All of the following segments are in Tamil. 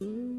Mm.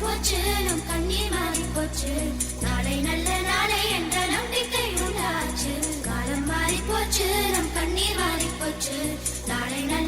போச்சு நம் கண்ணீர் மாறி போச்சு. நாளை நல்ல நாளை என்ற நம்பிக்கை உண்டாச்சு. காலம் மாறி போச்சு நம் கண்ணீர் மாறி போச்சு. நாளை நல்ல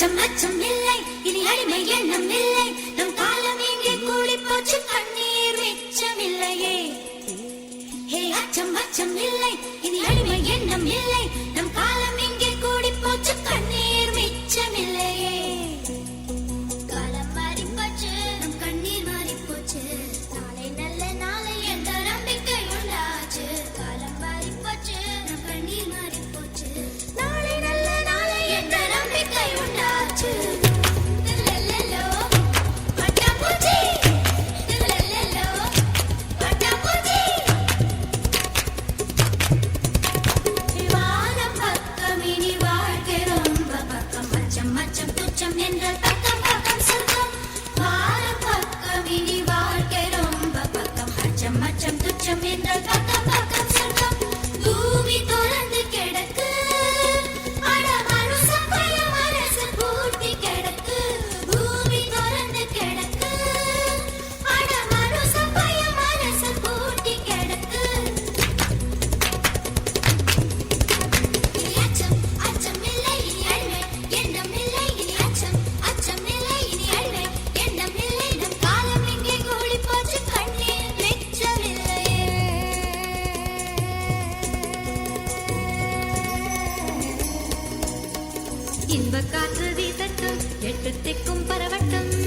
அச்சம் அச்சம் இல்லை. இனி அடிமை எண்ணம் இல்லை. நம் காலம் இங்கே கூடி போச்சு கண்ணீர் மிச்சமில்லையே ஹே அச்சம் அச்சம் இல்லை. para ver.